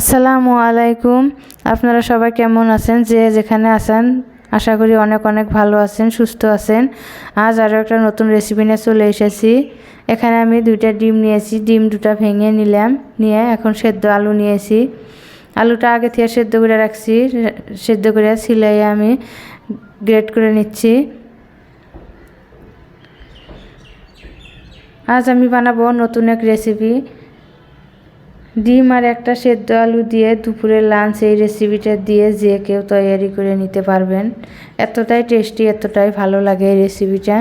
আসসালামু আলাইকুম। আপনারা সবাই কেমন আছেন? যে যেখানে আছেন, আশা করি অনেক অনেক ভালো আছেন, সুস্থ আছেন। আজ আরও একটা নতুন রেসিপি নিয়ে চলে এসেছি। এখানে আমি দুইটা ডিম নিয়েছি। ডিম দুটা ভেঙে নিলাম, নিয়ে এখন সেদ্ধ আলু নিয়েছি। আলুটা আগে থেকে সেদ্ধ করে রাখছি, সেদ্ধ করে সিলাই আমি গ্রেট করে নিচ্ছি। আজ আমি বানাবো নতুন এক রেসিপি ডিম আর একটা সেদ্ধ আলু দিয়ে দুপুরের লাঞ্চ এই রেসিপিটা দিয়ে যে কেউ তৈরি করে নিতে পারবেন। এতটাই টেস্টি এতটাই ভালো লাগে এই রেসিপিটা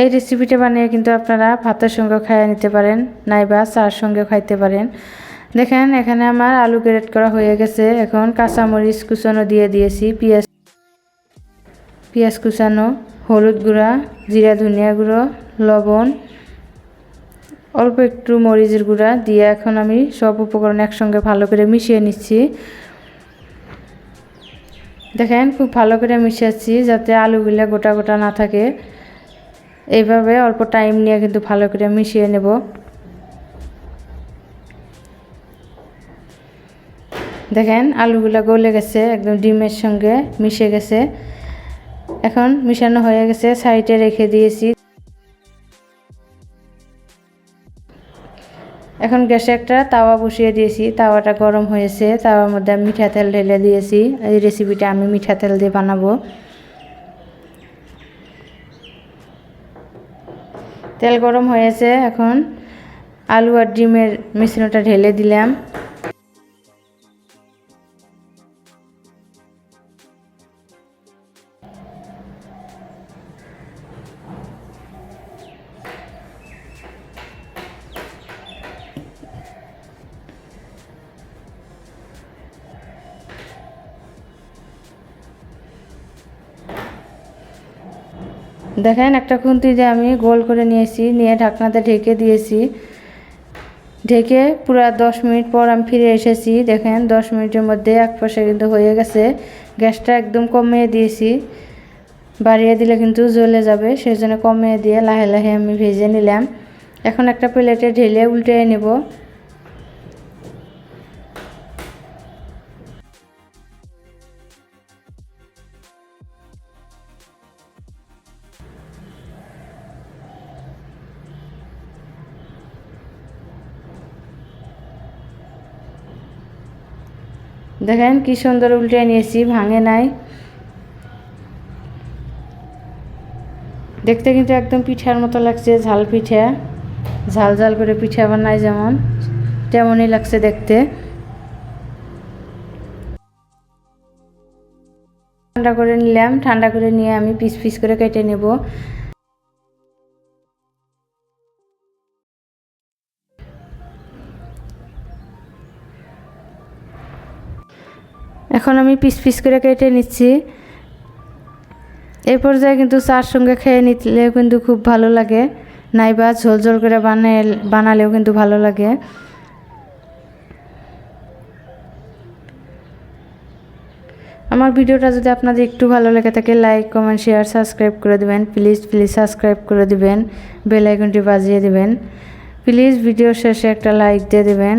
এই রেসিপিটা বানিয়ে কিন্তু আপনারা ভাতের সঙ্গে খাইয়ে নিতে পারেন, নাইবা চার সঙ্গে খাইতে পারেন। দেখেন, এখানে আমার আলু গ্রেট করা হয়ে গেছে। এখন কাঁচামরিচ কুচানো দিয়ে দিয়েছি, পেঁয়াজ পেঁয়াজ কুচানো। হলুদ গুঁড়া, জিরা ধনিয়া গুঁড়ো, লবণ, অল্প একটু মরিচের গুঁড়া দিয়ে এখন আমি সব উপকরণ একসঙ্গে ভালো করে মিশিয়ে নিচ্ছি। দেখেন খুব ভালো করে মিশাচ্ছি যাতে আলুগুলো গোটা গোটা না থাকে। এইভাবে অল্প টাইম নিয়ে কিন্তু ভালো করে মিশিয়ে নেব। দেখেন আলুগুলো গলে গেছে, একদম ডিমের সঙ্গে মিশে গেছে। এখন মিশানো হয়ে গেছে, সাইডে রেখে দিয়েছি। এখন গ্যাসে একটা তাওয়া বসিয়ে দিয়েছি, তাওয়াটা গরম হয়েছে, তাওয়ার মধ্যে আমি মিঠা তেল ঢেলে দিয়েছি। এই রেসিপিটা আমি মিঠা তেল দিয়ে বানাবো। তেল গরম হয়েছে, এখন আলু আর ডিমের মিশ্রণটা ঢেলে দিলাম। দেখেন একটা খুন্তি দিয়ে আমি গোল করে নিয়েছি, নিয়ে ঢাকনাতে ঢেকে দিয়েছি। ঢেকে পুরো দশ মিনিট পর আমি ফিরে এসেছি। দেখেন দশ মিনিটের মধ্যে এক পাশে কিন্তু হয়ে গেছে। গ্যাসটা একদম কমিয়ে দিয়েছি। বাড়িয়ে দিলে কিন্তু জ্বলে যাবে সেই জন্য কমিয়ে দিয়ে লাহে লাহে আমি ভেজে নিলাম। এখন একটা প্লেটে ঢেলে উল্টে নেব। দেখেন কি সুন্দর উল্টে নিয়েছি, ভাঙে নাই। দেখতে কিন্তু একদম পিঠার মতো লাগছে, ঝাল পিঠা। ঝাল ঝাল করে পিঠা বানায় যেমন, তেমনই লাগছে দেখতে। ঠান্ডা করে নিলাম, ঠান্ডা করে নিয়ে আমি পিস পিস করে কেটে নেব। এখন আমি পিস পিস করে কেটে নিচ্ছি। এই পর্যায়ে কিন্তু চার সঙ্গে খেয়ে নিলেও কিন্তু খুব ভালো লাগে। নাইবা ঝোল ঝোল করে বানাই বানালেও কিন্তু ভালো লাগে। আমার ভিডিওটা যদি আপনাদের একটু ভালো লেগে থাকে লাইক কমেন্ট শেয়ার সাবস্ক্রাইব করে দেবেন। প্লিজ প্লিজ সাবস্ক্রাইব করে দেবেন। বেল আইকনটি বাজিয়ে দেবেন। প্লিজ ভিডিও শেষে একটা লাইক দিয়ে দেবেন।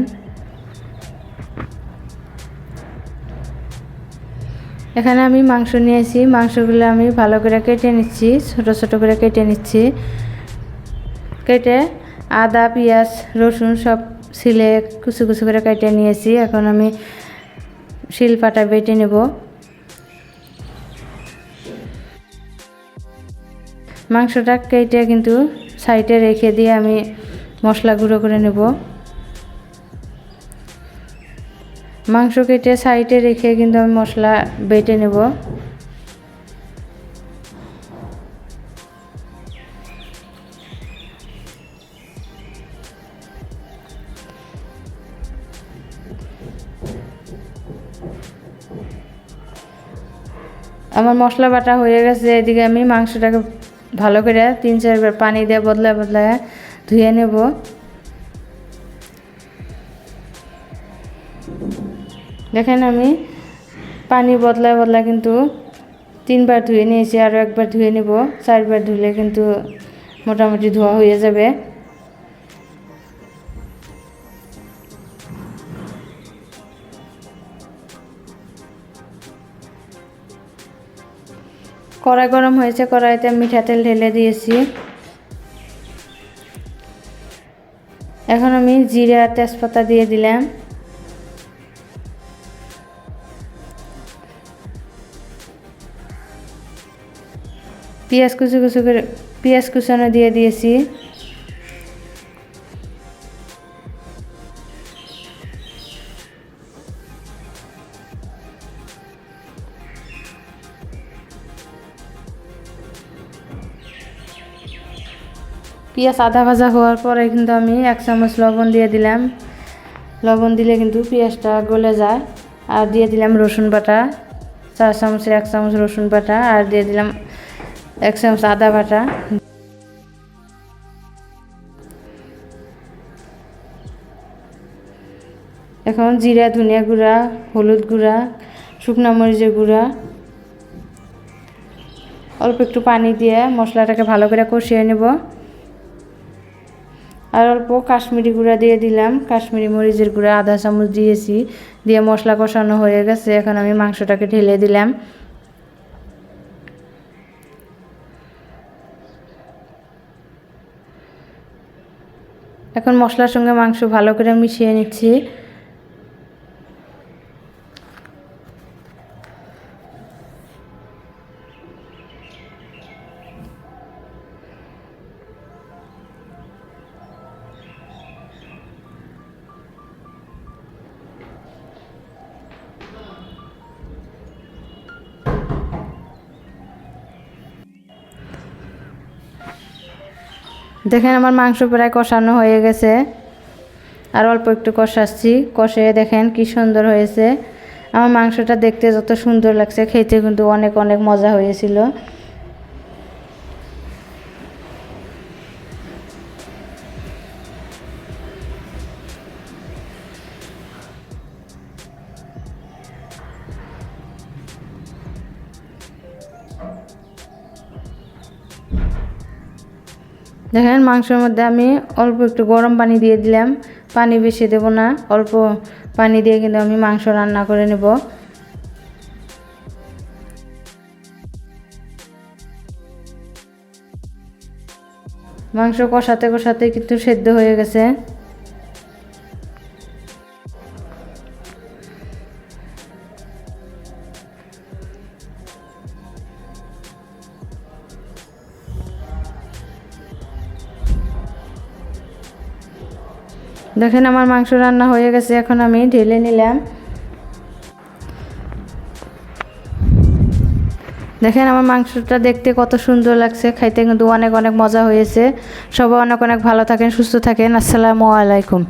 এখানে আমি মাংস নিয়েছি মাংসগুলো আমি ভালো করে কেটে নিচ্ছি, ছোট ছোট করে কেটে নিচ্ছি। কেটে আদা, পেঁয়াজ, রসুন সব শিলে কুচু কুচু করে কেটে নিয়েছি। এখন আমি শিল পাটা বেটে নেব। মাংসটা কেটে কিন্তু সাইডে রেখে দিয়ে আমি মশলা গুঁড়ো করে নেব। মাংস কেটে সাইডে রেখে কিন্তু আমি মশলা বেটে নেব। আমার মশলা বাটা হয়ে গেছে, এদিকে আমি মাংসটাকে ভালো করে তিন চারবার পানি দিয়ে বদলা বদলা ধুয়ে নেব। দেখেন আমি পানি বদলায় বদলা কিন্তু তিনবার ধুয়ে নিয়েছি আরও একবার ধুয়ে নেব, চারবার ধুলে কিন্তু মোটামুটি ধোয়া হয়ে যাবে। কড়াই গরম হয়েছে, কড়াইতে মিঠা তেল ঢেলে দিয়েছি। এখন আমি জিরা তেজপাতা দিয়ে দিলাম। পেঁয়াজ কুচি কুচি করে, পেঁয়াজ কুচানো দিয়ে দিয়েছি। পেঁয়াজ আধা ভাজা হওয়ার পরে কিন্তু আমি এক চামচ লবণ দিয়ে দিলাম। লবণ দিলে কিন্তু পেঁয়াজটা গলে যায়। আর দিয়ে দিলাম রসুন বাটা, চার চামচের এক চামচ রসুন বাটা, আর দিয়ে দিলাম এক চামচ আদা বাটা। এখন জিরা, ধনিয়া গুঁড়া, হলুদ গুঁড়া, শুকনা মরিচের গুঁড়া। অল্প একটু পানি দিয়ে মশলাটাকে ভালো করে কষিয়ে নেব। আর অল্প কাশ্মীরি গুঁড়া দিয়ে দিলাম। কাশ্মীরি মরিচের গুঁড়া আধা চামচ দিয়েছি। দিয়ে মশলা কষানো হয়ে গেছে। এখন আমি মাংসটাকে ঢেলে দিলাম। এখন মশলার সঙ্গে মাংস ভালো করে মিশিয়ে নিচ্ছি। দেখেন আমার মাংস প্রায় কষানো হয়ে গেছে। আর অল্প একটু কষাচ্ছি। কষে দেখেন কি সুন্দর হয়েছে। আমার মাংসটা দেখতে যত সুন্দর লাগছে, খেতে কিন্তু অনেক অনেক মজা হয়েছিল। দেখেন মাংসের মধ্যে আমি অল্প একটু গরম পানি দিয়ে দিলাম। পানি বেশি দেব না, অল্প পানি দিয়ে কিন্তু আমি মাংস রান্না করে নেব। মাংস কষাতে কষাতে কিন্তু সেদ্ধ হয়ে গেছে। দেখেন আমার মাংস রান্না হয়ে গেছে, এখন আমি ঢেলে নিলাম। দেখেন আমার মাংসটা দেখতে কত সুন্দর লাগছে, খাইতে কিন্তু অনেক অনেক মজা হয়েছে। সবাই অনেক অনেক ভালো থাকেন, সুস্থ থাকেন, আসসালামু আলাইকুম।